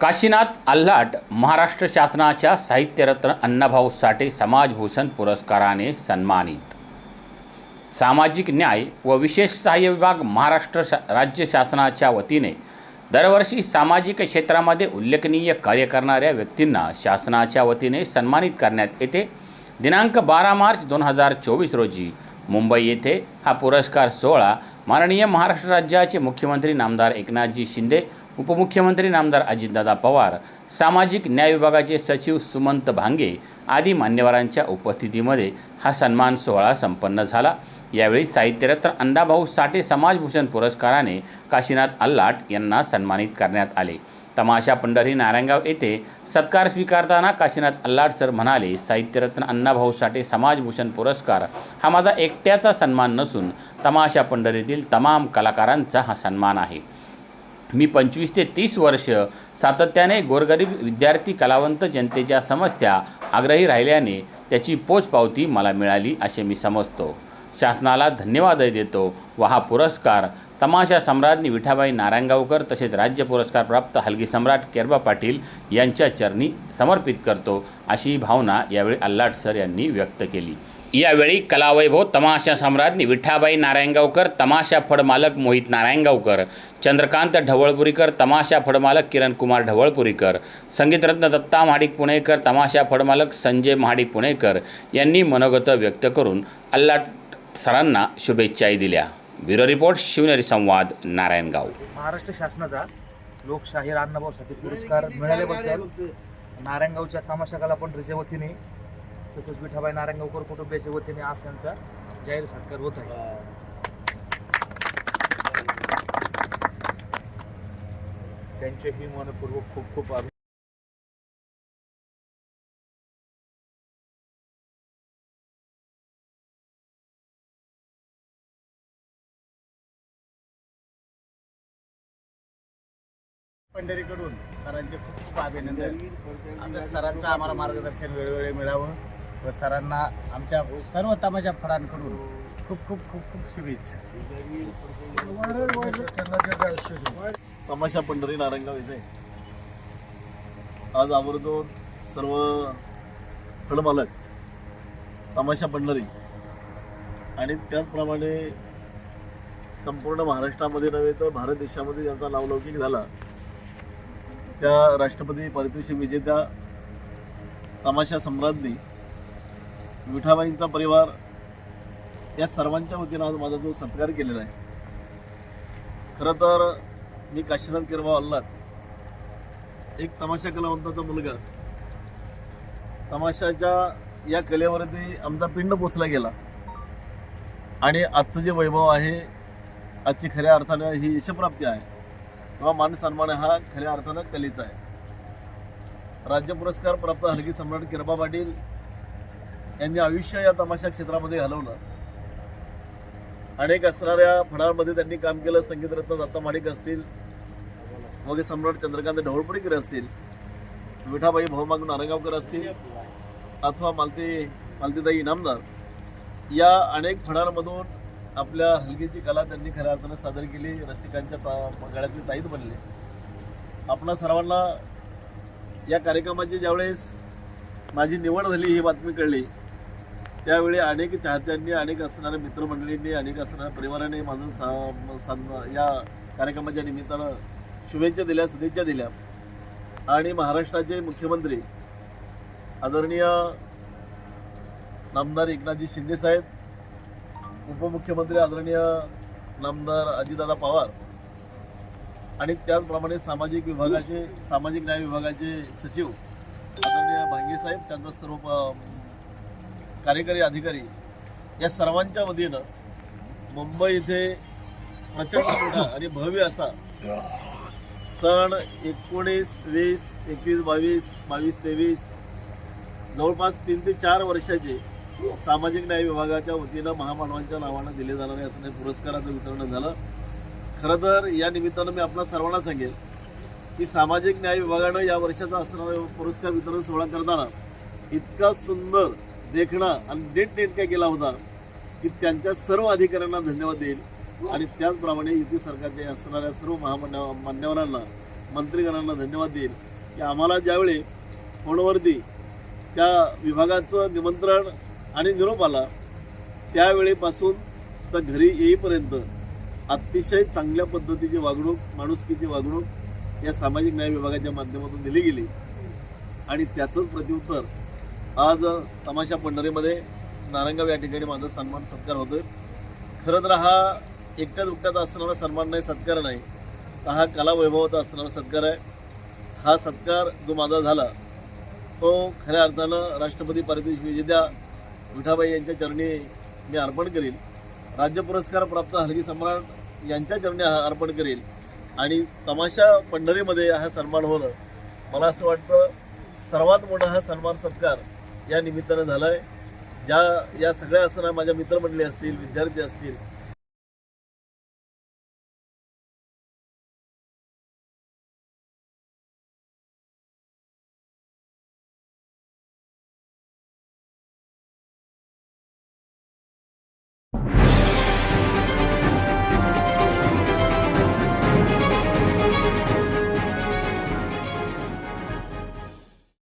काशीनाथ आल्हाट महाराष्ट्र शासनाच्या साहित्यरत्न अण्णाभाऊ साठे समाजभूषण पुरस्काराने सन्मानित. सामाजिक न्याय व विशेष सहाय्य विभाग महाराष्ट्र शा राज्य शासनाच्या वतीने दरवर्षी सामाजिक क्षेत्रामध्ये उल्लेखनीय कार्य करणाऱ्या व्यक्तींना शासनाच्या वतीने सन्मानित करण्यात येते. दिनांक बारा मार्च दोन हजार चोवीस रोजी मुंबई येथे हा पुरस्कार सोहळा माननीय महाराष्ट्र राज्याचे मुख्यमंत्री नामदार एकनाथजी शिंदे उपमुख्यमंत्री नामदार अजितदादा पवार सामाजिक न्याय विभागाचे सचिव सुमंत भांगे आदी मान्यवरांच्या उपस्थितीमध्ये हा सन्मान सोहळा संपन्न झाला. यावेळी साहित्यरत्न अण्णाभाऊ साठे समाजभूषण पुरस्काराने काशीनाथ अल्लाट यांना सन्मानित करण्यात आले. तमाशा पंढरी नारायणगाव येथे सत्कार स्वीकारताना काशीनाथ अल्लाड सर म्हणाले साहित्यरत्न अण्णाभाऊ साठे समाजभूषण पुरस्कार हा माझा एकट्याचा सन्मान नसून तमाशा पंढरीतील तमाम कलाकारांचा हा सन्मान आहे. मी पंचवीस ते तीस वर्ष सातत्याने गोरगरीब विद्यार्थी कलावंत जनतेच्या समस्या आग्रही राहिल्याने त्याची पोचपावती मला मिळाली असे मी समजतो. शासनाला धन्यवादही देतो. व हा पुरस्कार. तमाशा सम्राज्ञी विठाबाई नारायणगावकर तसेच राज्य पुरस्कार प्राप्त हलगी सम्राट केरबा पाटील यांच्या चरणी समर्पित करतो अशी भावना यावेळी अल्लाट सर यांनी व्यक्त केली. यावेळी कलावैभव तमाशा सम्राज्ञी विठाबाई नारायणगावकर तमाशा फडमालक मोहित नारायणगावकर चंद्रकांत ढवळपुरीकर तमाशा फडमालक किरणकुमार ढवळपुरीकर संगीतरत्न दत्ता महाडिक पुणेकर तमाशा फडमालक संजय महाडिक पुणेकर यांनी मनोगत व्यक्त करून अल्लाट सरांना शुभेच्छाही दिल्या. ब्युरो रिपोर्ट शिवनेरी संवाद नारायणगाव महाराष्ट्र शासनाचा लोकशाहीर अण्णाभाऊसाठी पुरस्कार मिळाल्याबद्दल नारायणगावच्या तमाशा कला पंढरीच्या वतीने तसंच विठाबाई नारायणगावकर कुटुंबियाच्या वतीने आज त्यांचा जाहीर सत्कार होत आहे. त्यांचेही मनपूर्वक खूप खूप पंढरीकडून सरांचे खूप खूप अभिनंदन. असं सरांचं आम्हाला मार्गदर्शन वेळोवेळी मिळावं व सरांना आमच्या सर्व तमाशा फळांकडून खूप खूप खूप खूप शुभेच्छा. तमाशा पंढरी नारायणगाव इथे. आज आवर्जून सर्व फळमालक तमाशा पंढरी आणि त्याचप्रमाणे संपूर्ण महाराष्ट्रामध्ये नव्हे तर भारत देशामध्ये ज्यांचा नावलौकिक झाला त्या राष्ट्रपती पारितोषिक विजेत्या तमाशा सम्राज्ञी विठाबाईंचा परिवार या सर्वांच्या वतीनं आज माझा जो सत्कार केलेला आहे. खरं तर मी काशीनाथ किरबा अल्लाट एक तमाशा कलावंताचा मुलगा. तमाशाच्या या कलेवरती आमचा पिंड पोचला गेला. आणि आजचं जे वैभव आहे आजची खऱ्या अर्थानं ही यशप्राप्ती आहे. किंवा मान सन्मान हा खऱ्या अर्थानं कलेचा आहे. राज्य पुरस्कार प्राप्त हलगी सम्राट किरबा पाटील यांनी आयुष्य या तमाशा क्षेत्रामध्ये घालवलं अनेक असणाऱ्या फळांमध्ये त्यांनी काम केलं संगीतरत्न दत्ता माडिक असतील मग सम्राट चंद्रकांत ढवळपुरीकर असतील विठाबाई भाऊमाग नारंगावकर असतील अथवा मालती मालतीदाई इनामदार या अनेक फळांमधून आपल्या हलगीची कला त्यांनी खऱ्या अर्थानं सादर केली रसिकांच्या ता- गळ्यातली ताईत बनले. आपणा सर्वांना या कार्यक्रमाची ज्यावेळेस माझी निवड झाली ही बातमी कळली त्यावेळी अनेक चाहत्यांनी अनेक असणाऱ्या मित्रमंडळींनी अनेक असणाऱ्या परिवाराने माझं सा या कार्यक्रमाच्या निमित्तानं शुभेच्छा दिल्या सदिच्छा दिल्या. आणि महाराष्ट्राचे मुख्यमंत्री आदरणीय नामदार एकनाथजी शिंदेसाहेब उपमुख्यमंत्री आदरणीय नामदार अजितदादा पवार आणि त्याचप्रमाणे सामाजिक विभागाचे सामाजिक न्याय विभागाचे सचिव आदरणीय भांगेसाहेब त्यांचा सर्व कार्यकारी अधिकारी या सर्वांच्या वतीनं मुंबई इथे प्रचंड मोठा आणि भव्य असा सण एकोणीस वीस एकवीस बावीस बावीस तेवीस जवळपास तीन ते चार वर्षाचे सामाजिक न्याय विभागाच्या वतीनं महामानवांच्या नावानं दिले जाणारे नाही पुरस्काराचं वितरण झालं. खरं तर या निमित्तानं मी आपल्या सर्वांना सांगेल की सामाजिक न्याय विभागानं या वर्षाचा असणारा पुरस्कार वितरण सोहळा करताना इतका सुंदर देखणा आणि नीटनेटका केला होता की त्यांच्या सर्व अधिकाऱ्यांना धन्यवाद देईल. आणि त्याचप्रमाणे युती सरकारच्या असणाऱ्या सर्व महामान्य मान्यवरांना मंत्रीगणांना धन्यवाद देईल की आम्हाला ज्यावेळी फोनवरती त्या विभागाचं निमंत्रण आणि निरोप आला त्यावेळेपासून तर घरी येईपर्यंत अतिशय चांगल्या पद्धतीची वागणूक माणुसकीची वागणूक या सामाजिक न्याय विभागाच्या माध्यमातून दिली गेली. आणि त्याचंच प्रत्युत्तर आज तमाशा पंढरीमध्ये नारंगाव या ठिकाणी माझा सन्मान सत्कार होतोय. खरं तर हा एकट्या दुकट्याचा असणारा सन्मान नाही सत्कार नाही. तर हा कला वैभवाचा असणारा सत्कार आहे. हा सत्कार जो माझा झाला तो खऱ्या अर्थानं राष्ट्रपती पारितोषिक विजेत्या विठाबाई यांच्या चरणी मी अर्पण करील. राज्य पुरस्कार प्राप्त हलगी सम्राट यांच्या चरणी हा अर्पण करील. आणि तमाशा पंढरीमध्ये हा सन्मान होणं मला असं वाटतं सर्वात मोठा हा सन्मान सत्कार या निमित्तानं झाला आहे ज्या या सगळ्या असताना माझ्या मित्रमंडळी असतील विद्यार्थी असतील